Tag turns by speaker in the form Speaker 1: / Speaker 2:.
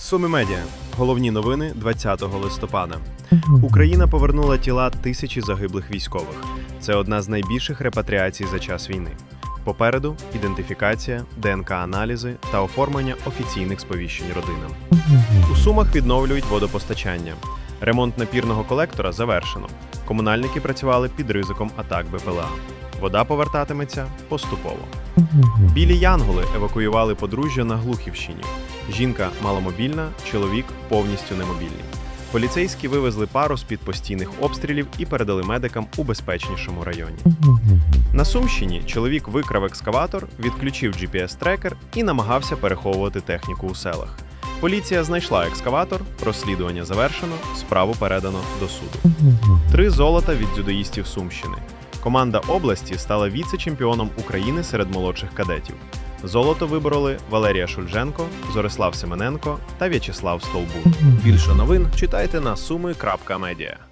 Speaker 1: Суми медіа. Головні новини 20 листопада. Україна повернула тіла тисячі загиблих військових. Це одна з найбільших репатріацій за час війни. Попереду ідентифікація, ДНК-аналізи та оформлення офіційних сповіщень родинам. У Сумах відновлюють водопостачання. Ремонт напірного колектора завершено. Комунальники працювали під ризиком атак БПЛА. Вода повертатиметься поступово. Білі янголи евакуювали подружжя на Глухівщині. Жінка маломобільна, чоловік повністю немобільний. Поліцейські вивезли пару з-під постійних обстрілів і передали медикам у безпечнішому районі. На Сумщині чоловік викрав екскаватор, відключив GPS-трекер і намагався переховувати техніку у селах. Поліція знайшла екскаватор, розслідування завершено, справу передано до суду. Три золота від дзюдоїстів Сумщини. Команда області стала віце-чемпіоном України серед молодших кадетів. Золото вибороли Валерія Шульженко, Зорислав Семененко та В'ячеслав Столбун. Більше новин читайте на суми.медіа.